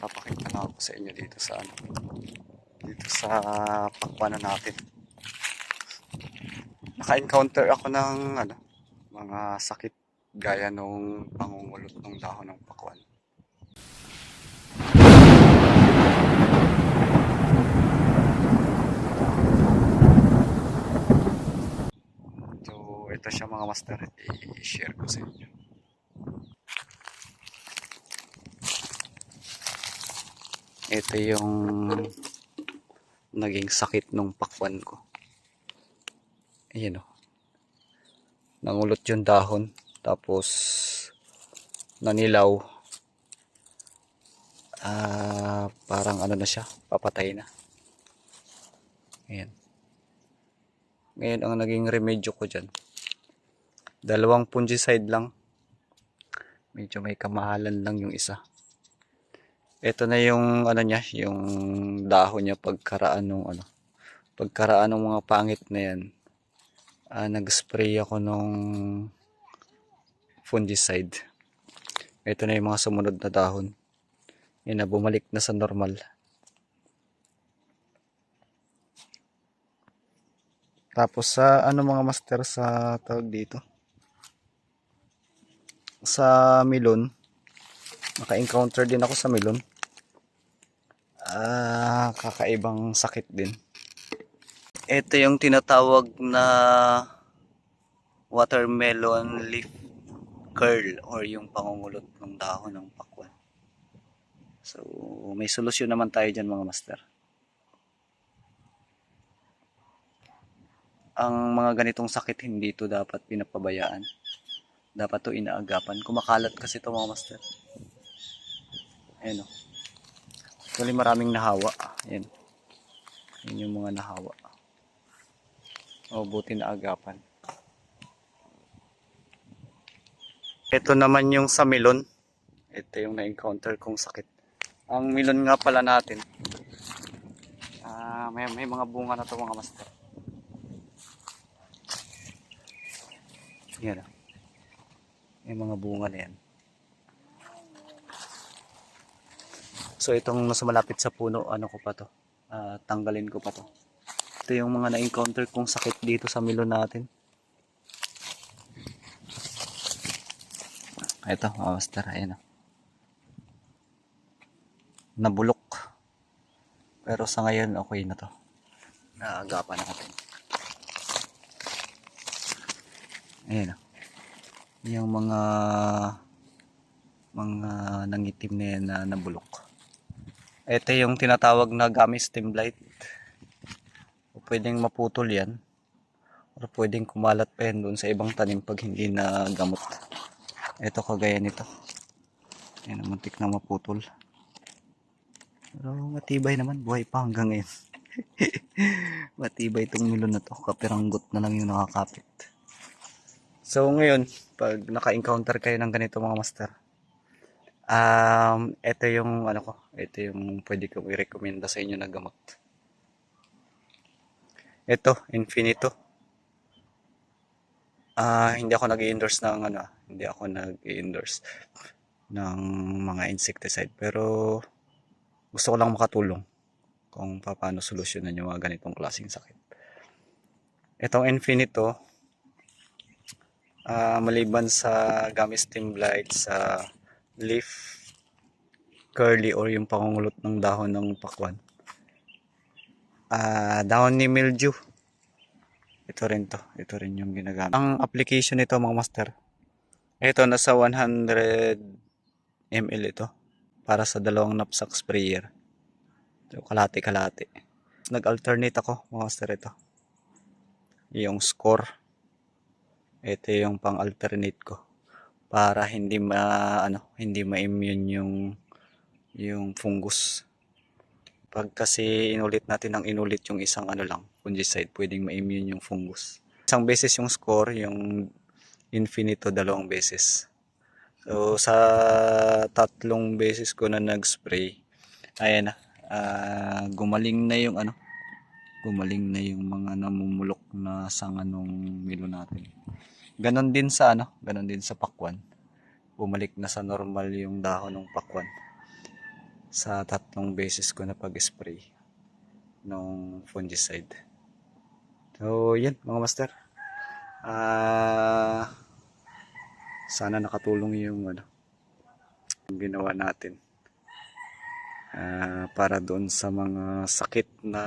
papakita na ako sa inyo dito sa ano dito sa pakwanan natin. Naka-encounter ako ng ano mga sakit gaya nung pangungulot ng dahon ng pakwan so ito siya mga master i-share ko sa inyo ito yung naging sakit nung pakwan ko. Ayan o. Nangulot yung dahon. Tapos, nanilaw. Ah, parang ano na siya. Papatay na. Ayan. Ngayon, ang naging remedyo ko dyan. Dalawang fungicide lang. Medyo may kamahalan lang yung isa. Ito na yung ano niya, yung dahon niya pagkaraan nung ano. Pagkaraan ng mga pangit na yan. ah, nag-spray ako nung fungicide. Ito na yung mga sumunod na dahon. Yan na, bumalik na sa normal. Tapos sa ano mga master sa tawag dito? Sa milon, naka-encounter din ako sa milon. Ah, kakaibang sakit din. Ito yung tinatawag na watermelon leaf curl or yung pangungulot ng dahon ng pakwan. So, may solusyon naman tayo dyan mga master. Ang mga ganitong sakit hindi ito dapat pinapabayaan. Dapat to inaagapan. Kumakalat kasi ito mga master. Ayan o. Actually maraming nahawa. Ayan. Ayan yung mga nahawa. O buti na agapan. Ito naman yung sa milon. Ito yung na-encounter kong sakit. Ang milon nga pala natin. Ah, may, may mga bunga na to mga master. Yan. May mga bunga na yan. So itong nasa malapit sa puno, ano ko pa to? Ah, tanggalin ko pa to. Ito yung mga na-encounter kong sakit dito sa milon natin. Ito, oh, master, ayan oh. Nabulok. Pero sa ngayon, okay na to. Naagapan na natin. Ayan oh. Yung mga mga nangitim na yan na nabulok. Ito yung tinatawag na gummy stem blight. O pwedeng maputol yan. O pwedeng kumalat pa yan doon sa ibang tanim pag hindi na gamot. Ito kagaya nito. Ayan, muntik na maputol. Pero matibay naman. Buhay pa hanggang ngayon. matibay itong milon na to. Kapiranggot na lang yung nakakapit. So ngayon, pag naka-encounter kayo ng ganito mga master, um, ito yung ano ko, ito yung pwede kong i-recommenda sa inyo na gamot. Ito, Infinito. Ah, hindi ako nag-endorse ng ano, hindi ako nag-endorse ng mga insecticide, pero gusto ko lang makatulong kung paano solusyonan yung mga ganitong klaseng sakit. Itong Infinito, ah maliban sa gummy stem blight, sa leaf curly or yung pangungulot ng dahon ng pakwan. Ah, dahon ni mildew. Ito rin to. Ito rin yung ginagamit. Ang application nito mga master. Ito nasa 100 ml ito. Para sa dalawang knapsack sprayer. So, kalati-kalati. Nag-alternate ako mga master ito. Yung score. Ito yung pang-alternate ko. Para hindi ma ano, hindi ma-immune yung yung fungus. Pag kasi inulit natin ng inulit yung isang ano lang, fungicide, pwedeng ma-immune yung fungus. Isang beses yung score, yung infinito dalawang beses. So sa tatlong beses ko na nag-spray, ayan na, ah, gumaling na yung ano, gumaling na yung mga namumulok na sanga nung milo natin. Ganon din sa ano, ganon din sa pakwan. Bumalik na sa normal yung dahon ng pakwan. sa tatlong beses ko na pag-spray ng fungicide. So, yan mga master. Ah, sana nakatulong yung ano, yung ginawa natin. Ah, para doon sa mga sakit na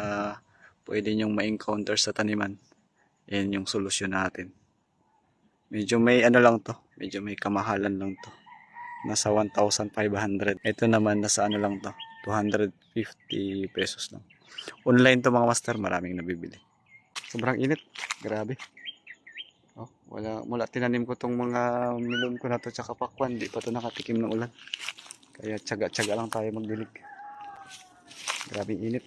pwede nyong ma-encounter sa taniman. Yan yung solusyon natin. Medyo may ano lang to, medyo may kamahalan lang to. Nasa 1,500. Ito naman nasa ano lang to, 250 pesos lang. Online to mga master, maraming nabibili. Sobrang init, grabe. Oh, wala mula tinanim ko tong mga milon ko na to tsaka pakwan, di pa to nakatikim ng ulan. Kaya tiyaga-tiyaga lang tayo magdilig. Grabe init.